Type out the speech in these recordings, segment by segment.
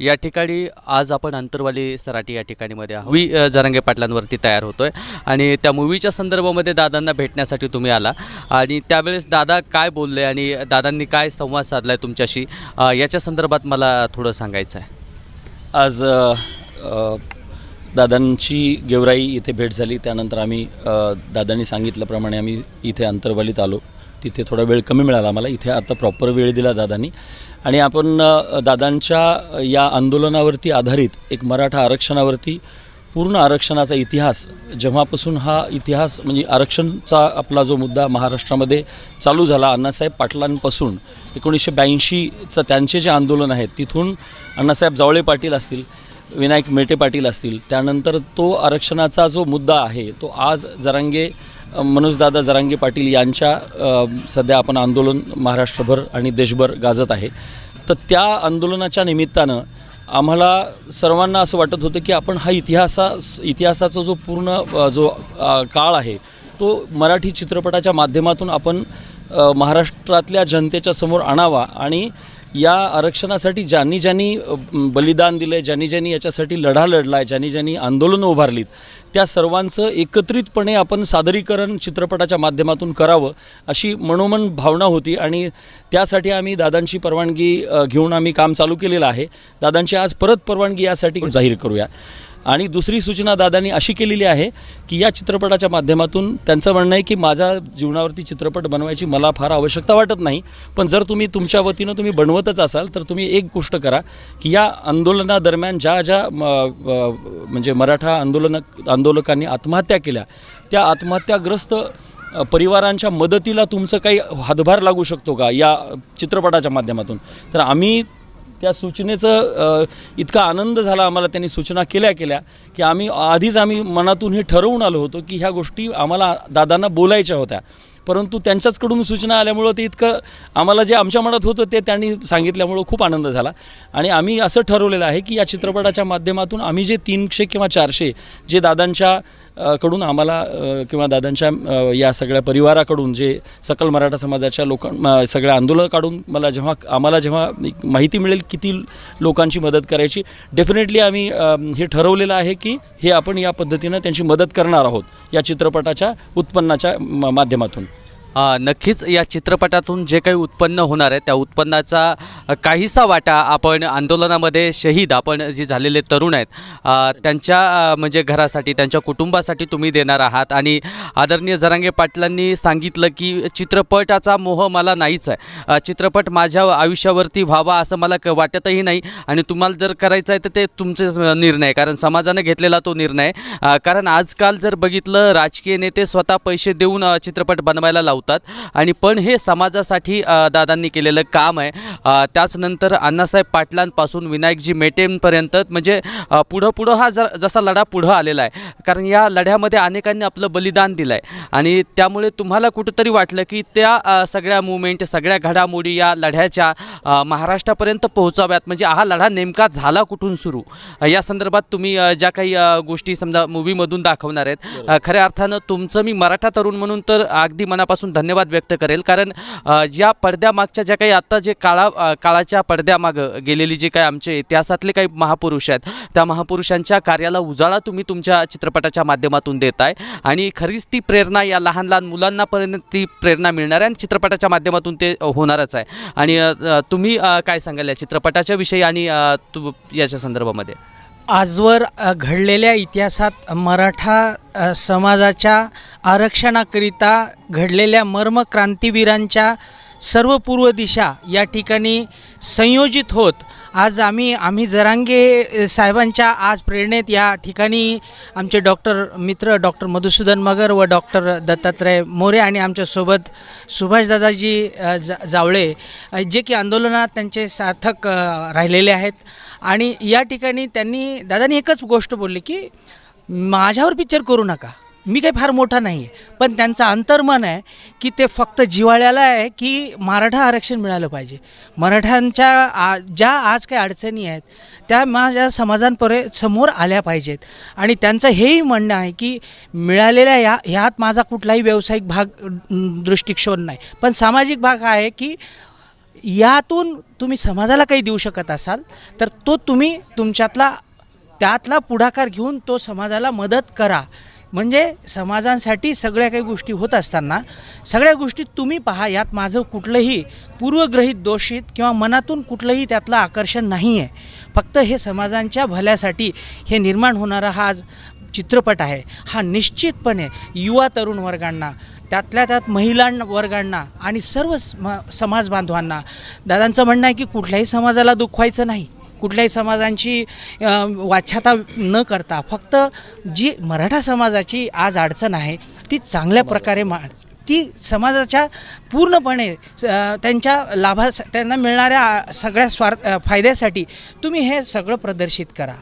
या ठिकाणी आज आपण अंतरवाली सराटी या ठिकाणीमध्ये वी जरांगे पाटलांवरती तयार होतो आहे आणि त्या मूवीच्या संदर्भामध्ये दादांना भेटण्यासाठी तुम्ही आला. आणि त्यावेळेस दादा काय बोलले आणि दादांनी काय संवाद साधला आहे तुमच्याशी याच्या संदर्भात मला थोडं सांगायचं आहे. आज दादांची गेवराई इथे भेट झाली. त्यानंतर आम्ही दादांनी सांगितल्याप्रमाणे आम्ही इथे अंतरवालीत आलो. तिथे थोडा वेळ कमी मिळाला आम्हाला. इथे आता प्रॉपर वेळ दिला दादांनी. आणि आपण दादांच्या या आंदोलनावरती आधारित एक मराठा आरक्षणावरती पूर्ण आरक्षणाचा इतिहास जेव्हापासून हा इतिहास म्हणजे आरक्षणचा आपला जो मुद्दा महाराष्ट्रामध्ये चालू झाला अण्णासाहेब पाटलांपासून एकोणीसशे ब्याऐंशीचं त्यांचे जे आंदोलन आहेत तिथून अण्णासाहेब जावळे पाटील असतील विनायक मेटे पाटील असतील त्यानंतर तो आरक्षणाचा जो मुद्दा आहे तो आज जरांगे मनोजदादा जरांगे पाटील यांच्या सध्या आपण आंदोलन महाराष्ट्रभर आणि देशभर गाजत आहे. तर त्या आंदोलनाच्या निमित्तानं आम्हाला सर्वांना असं वाटत होतं की आपण हा इतिहासा इतिहासाचा जो पूर्ण जो काळ आहे तो मराठी चित्रपटाच्या माध्यमातून आपण महाराष्ट्रातल्या जनतेच्या समोर आणावा आणि या आरक्षणासाठी ज्यांनी ज्यांनी बलिदान दिलं आहे ज्यांनी ज्यांनी याच्यासाठी लढा लढला आहे ज्यांनी ज्यांनी आंदोलनं उभारलीत त्या सर्वांचं एकत्रितपणे आपण सादरीकरण चित्रपटाच्या माध्यमातून करावं अशी मनोमन भावना होती आणि त्यासाठी आम्ही दादांची परवानगी घेऊन आम्ही काम चालू केलेलं आहे. दादांची आज परत परवानगी यासाठी जाहीर करूया. आणि दुसरी सूचना दादांनी अशी केलेली आहे की या चित्रपटाच्या माध्यमातून त्यांचं म्हणणं आहे की माझ्या जीवनावरती चित्रपट बनवायची मला फार आवश्यकता वाटत नाही. पण जर तुम्ही तुमच्या वतीनं तुम्ही बनवतच असाल तर तुम्ही एक गोष्ट करा की या आंदोलनादरम्यान ज्या ज्या म, म्हणजे मराठा आंदोलन आंदोलकांनी आत्महत्या केल्या त्या आत्महत्याग्रस्त परिवारांच्या मदतीला तुमचं काही हातभार लागू शकतो का या चित्रपटाच्या माध्यमातून? तर आम्ही त्या सूचनेचं इतका आनंद झाला आम्हाला त्यांनी सूचना केल्या केल्या की आम्ही आधीच आम्ही मनातून हे ठरवून आलो होतो की ह्या गोष्टी आम्हाला दादांना बोलायच्या होत्या. परंतु त्यांच्याचकडून सूचना आल्यामुळं ते इतकं आम्हाला जे आमच्या मनात होतं ते त्यांनी सांगितल्यामुळं खूप आनंद झाला. आणि आम्ही असं ठरवलेलं आहे की या चित्रपटाच्या माध्यमातून आम्ही जे तीनशे किंवा चारशे जे दादांच्या कडून आम्हाला किंवा दादांच्या या सगळ्या परिवाराकडून जे सकल मराठा समाजाच्या लोकां सगळ्या आंदोलन काढून मला जेव्हा आम्हाला जेव्हा माहिती मिळेल किती लोकांची मदत करायची डेफिनेटली आम्ही हे ठरवलेलं आहे की हे आपण या पद्धतीनं त्यांची मदत करणार आहोत या चित्रपटाच्या उत्पन्नाच्या माध्यमातून. नक्कीच या चित्रपटातून जे काही उत्पन्न होणार आहे त्या उत्पन्नाचा काहीसा वाटा आपण आंदोलनामध्ये शहीद आपण जे झालेले तरुण आहेत त्यांच्या म्हणजे घरासाठी त्यांच्या कुटुंबासाठी तुम्ही देणार आहात. आणि आदरणीय जरांगे पाटलांनी सांगितलं की चित्रपटाचा मोह मला नाहीच आहे. चित्रपट माझ्या आयुष्यावरती व्हावा असं मला क वाटतही नाही. आणि तुम्हाला जर करायचं आहे तर ते तुमचे निर्णय कारण समाजाने घेतलेला तो निर्णय कारण आजकाल जर बघितलं राजकीय नेते स्वतः पैसे देऊन चित्रपट बनवायला लावतात. आणि पण हे समाजासाठी दादांनी केलेलं काम आहे. त्याचनंतर अण्णासाहेब पाटलांपासून विनायकजी मेटेंपर्यंत म्हणजे पुढं पुढं हा जर जसा लढा पुढं आलेला आहे. कारण या लढ्यामध्ये अनेकांनी आपलं बलिदान दिलं आहे आणि त्यामुळे तुम्हाला कुठंतरी वाटलं की त्या सगळ्या मुवमेंट सगळ्या घडामोडी या लढ्याच्या महाराष्ट्रापर्यंत पोहोचाव्यात. म्हणजे हा लढा नेमका झाला कुठून सुरू? या संदर्भात तुम्ही ज्या काही गोष्टी समजा मूवीमधून दाखवणार आहेत खऱ्या अर्थानं तुमचं मी मराठा तरुण म्हणून तर अगदी मनापासून धन्यवाद व्यक्त करेल. कारण ज्या पडद्यामागच्या ज्या काही आत्ता जे काळा काळाच्या पडद्यामागं गेलेली जे काही आमचे इतिहासातले काही महापुरुष आहेत त्या महापुरुषांच्या कार्याला उजाळा तुम्ही तुमच्या चित्रपटाच्या माध्यमातून देत आहे आणि खरीच ती प्रेरणा या लहान लहान मुलांनापर्यंत ती प्रेरणा मिळणार आहे आणि चित्रपटाच्या माध्यमातून ते होणारच आहे. आणि तुम्ही काय सांगाल या चित्रपटाच्या विषयी आणि तू तु याच्या संदर्भामध्ये? आजवर घडलेल्या इतिहासात मराठा समाजाच्या आरक्षणाकरिता घडलेल्या मर्म क्रांतिवीरांच्या सर्व पूर्व दिशा या ठिकाणी संयोजित होत आज आम्ही आम्ही जरांगे साहेबांच्या आज प्रेरणेत या ठिकाणी आमचे डॉक्टर मित्र डॉक्टर मधुसूदन मगर व डॉक्टर दत्तात्रय मोरे आणि आमच्यासोबत सुभाषदादाजी जा जावळे जे की आंदोलनात त्यांचे सार्थक राहिलेले आहेत. आणि या ठिकाणी त्यांनी दादानी एकच गोष्ट बोलली की माझ्यावर पिक्चर करू नका. मी काही फार मोठा नाही आहे पण त्यांचं अंतर्मन आहे की ते फक्त जिव्हाळ्याला आहे की मराठा आरक्षण मिळालं पाहिजे. मराठ्यांच्या आ ज्या आज काही अडचणी आहेत त्या माझ्या समाजांपरे समोर आल्या पाहिजेत. आणि त्यांचं हेही म्हणणं आहे की मिळालेल्या या ह्यात माझा कुठलाही व्यावसायिक भाग अं, दृष्टिक्षोण नाही. पण सामाजिक भाग हा आहे की यातून तुम्ही समाजाला काही देऊ शकत असाल तर तो तुम्ही तुमच्यातला त्यातला पुढाकार घेऊन तो समाजाला मदत करा. म्हणजे समाजांसाठी सगळ्या काही गोष्टी होत असताना सगळ्या गोष्टी तुम्ही पहा यात माझं कुठलंही पूर्वग्रहित दोषित किंवा मनातून कुठलंही त्यातलं आकर्षण नाही आहे फक्त हे समाजांच्या भल्यासाठी हे निर्माण होणारा हा आज चित्रपट आहे. हा निश्चितपणे युवा तरुण वर्गांना त्यातल्या त्यात महिला वर्गांना आणि सर्व सम समाज बांधवांना दादांचं म्हणणं आहे की कुठल्याही समाजाला दुखवायचं नाही. कुठल्याही समाजांची वाच्छाता न करता फक्त जी मराठा समाजाची आज अडचण आहे ती चांगल्या प्रकारे मा ती समाजाच्या पूर्णपणे त्यांच्या लाभा त्यांना मिळणाऱ्या सगळ्या स्वार्थ फायद्यासाठी तुम्ही हे सगळं प्रदर्शित करा.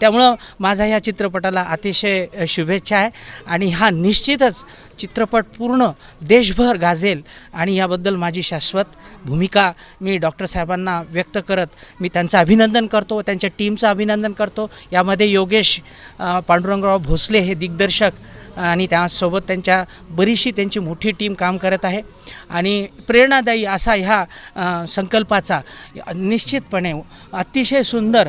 त्यामुळं माझा ह्या चित्रपटाला अतिशय शुभेच्छा आहे आणि हा निश्चितच चित्रपट पूर्ण देशभर गाजेल आणि याबद्दल माझी शाश्वत भूमिका मी डॉक्टर साहेबांना व्यक्त करत मी त्यांचं अभिनंदन करतो त्यांच्या टीमचं अभिनंदन करतो. यामध्ये योगेश पांडुरंगराव भोसले हे दिग्दर्शक आणि त्यासोबत त्यांच्या बरीचशी त्यांची मोठी टीम काम करत आहे आणि प्रेरणादायी असा ह्या संकल्पाचा निश्चितपणे अतिशय सुंदर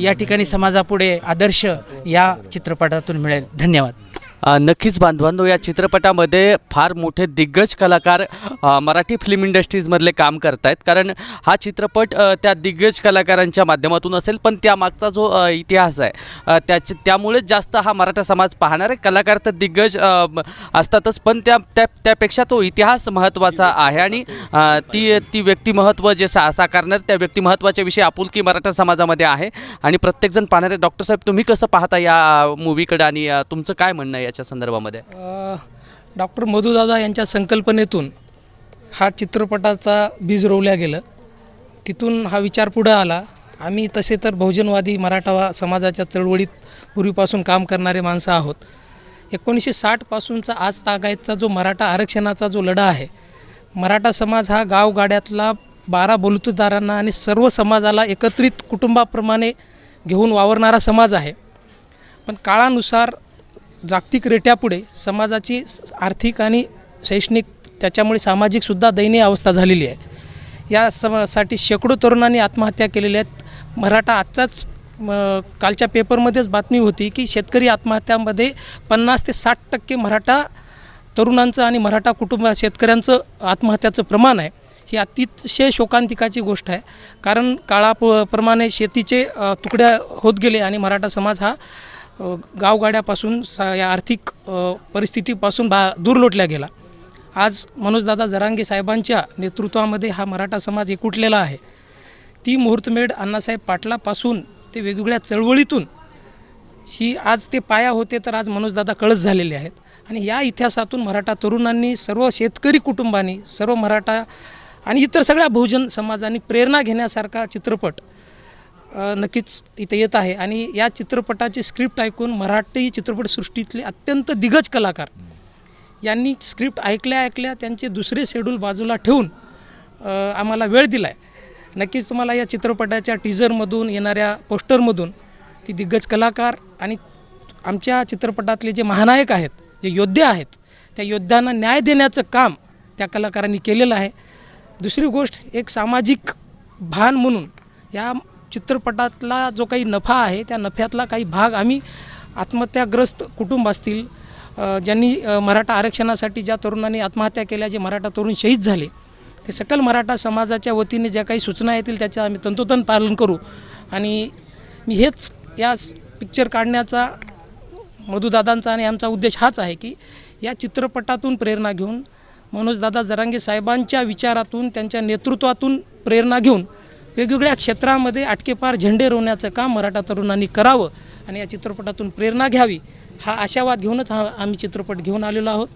या ठिकाणी समाजापुढे आदर्श या चित्रपटातून मिळेल. धन्यवाद. नक्कीच बांधवांनो या चित्रपटामध्ये फार मोठे दिग्गज कलाकार मराठी फिल्म इंडस्ट्रीजमधले काम करत आहेत कारण हा चित्रपट त्या दिग्गज कलाकारांच्या माध्यमातून असेल पण त्यामागचा जो इतिहास आहे त्याचे त्यामुळेच जास्त हा मराठा समाज पाहणारे कलाकार तर दिग्गज असतातच पण त्या त्या त्यापेक्षा तो इतिहास महत्त्वाचा आहे आणि ती ती व्यक्तिमहत्त्व जे सा साकारणार त्या व्यक्तिमहत्त्वाच्या विषयी आपुलकी मराठा समाजामध्ये आहे. आणि प्रत्येकजण पाहणारे डॉक्टर साहेब तुम्ही कसं पाहता या मूवीकडे आणि तुमचं काय म्हणणं आहे याच्या संदर्भामध्ये? डॉक्टर मधुदादा यांच्या संकल्पनेतून हा चित्रपटाचा बीज रोवल्या गेलं. तिथून हा विचार पुढं आला. आम्ही तसे तर बहुजनवादी मराठा समाजाच्या चळवळीत पूर्वीपासून काम करणारे माणसं आहोत. एकोणीसशे साठपासूनचा आज तागायतचा जो मराठा आरक्षणाचा जो लढा आहे मराठा समाज हा गावगाड्यातला बारा बलुतदारांना आणि सर्व समाजाला एकत्रित कुटुंबाप्रमाणे घेऊन वावरणारा समाज आहे. पण काळानुसार जागतिक रेट्यापुढे समाजाची आर्थिक आणि शैक्षणिक त्याच्यामुळे सामाजिकसुद्धा दयनीय अवस्था झालेली आहे. या समासाठी शेकडो तरुणांनी आत्महत्या केलेल्या आहेत. मराठा आजचाच कालच्या पेपरमध्येच बातमी होती की शेतकरी आत्महत्यामध्ये पन्नास ते साठ टक्के मराठा तरुणांचं आणि मराठा कुटुंब शेतकऱ्यांचं आत्महत्याचं प्रमाण आहे. ही अतिशय शोकांतिकाची गोष्ट आहे. कारण काळाप प्रमाणे शेतीचे तुकड्या होत गेले आणि मराठा समाज हा गावगाड्यापासून सा या आर्थिक परिस्थितीपासून बा दूर लोटल्या गेला. आज मनोजदादा जरांगे साहेबांच्या नेतृत्वामध्ये हा मराठा समाज एकवटलेला आहे. ती मुहूर्तमेढ अण्णासाहेब पाटलापासून ते वेगवेगळ्या चळवळीतून ही आज ते पाया होते तर आज मनोजदादा कळस झालेले आहेत. आणि या इतिहासातून मराठा तरुणांनी सर्व शेतकरी कुटुंबांनी सर्व मराठा आणि इतर सगळ्या बहुजन समाजांनी प्रेरणा घेण्यासारखा चित्रपट नक्कीच इथे येत आहे. आणि या चित्रपटाची स्क्रिप्ट ऐकून मराठी चित्रपटसृष्टीतले अत्यंत दिग्गज कलाकार यांनी स्क्रिप्ट ऐकल्या ऐकल्या त्यांचे दुसरे शेड्यूल बाजूला ठेवून आम्हाला वेळ दिला आहे नक्कीच तुम्हाला या चित्रपटाच्या टीझरमधून येणाऱ्या पोस्टरमधून ती दिग्गज कलाकार आणि आमच्या चित्रपटातले जे महानायक आहेत जे योद्धे आहेत त्या योद्ध्यांना न्याय देण्याचं काम त्या कलाकारांनी केलेलं आहे. दुसरी गोष्ट एक सामाजिक भान म्हणून या चित्रपटातला जो काही नफा आहे त्या नफ्यातला काही भाग आम्ही आत्महत्याग्रस्त कुटुंब असतील ज्यांनी मराठा आरक्षणासाठी ज्या तरुणांनी आत्महत्या केल्या जे मराठा तरुण शहीद झाले ते सकल मराठा समाजाच्या वतीने ज्या काही सूचना येतील त्याचं आम्ही तंतोतंत पालन करू. आणि मी हेच या पिक्चर काढण्याचा मधुदादांचा आणि आमचा उद्देश हाच आहे की या चित्रपटातून प्रेरणा घेऊन मनोजदादा जरांगे साहेबांच्या विचारातून त्यांच्या नेतृत्वातून प्रेरणा घेऊन वेगवेगळ्या क्षेत्रामध्ये अटकेपार झेंडे रोवण्याचं काम मराठा तरुणांनी करावं आणि या चित्रपटातून प्रेरणा घ्यावी हा आशावाद घेऊनच हा आम्ही चित्रपट घेऊन आलेलो आहोत.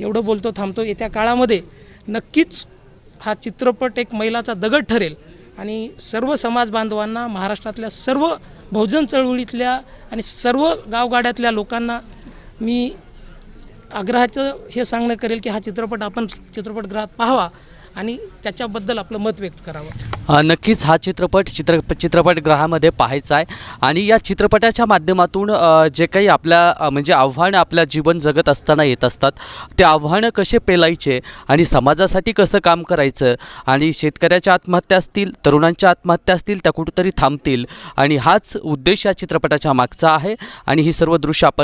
एवढं बोलतो थांबतो येत्या काळामध्ये नक्कीच हा चित्रपट एक मैलाचा दगड ठरेल आणि सर्व समाज बांधवांना महाराष्ट्रातल्या सर्व बहुजन चळवळीतल्या आणि सर्व गावगाड्यातल्या लोकांना मी आग्रहाचं हे सांगणं करेल की हा चित्रपट आपण चित्रपटगृहात पाहावा. आणि त्याच्याबद्दल आपलं मत व्यक्त करावं. नक्कीच हा चित्रपट चित्र चित्रपटगृहामध्ये पाहायचा आहे. आणि या चित्रपटाच्या माध्यमातून जे काही आपल्या म्हणजे आव्हानं आपल्या जीवन जगत असताना येत असतात ते आव्हानं कसे पेलायचे आणि समाजासाठी कसं काम करायचं आणि शेतकऱ्याच्या आत्महत्या असतील तरुणांच्या आत्महत्या असतील त्या कुठंतरी थांबतील. आणि हाच उद्देश या चित्रपटाच्या मागचा आहे. आणि ही सर्व दृश्य आपण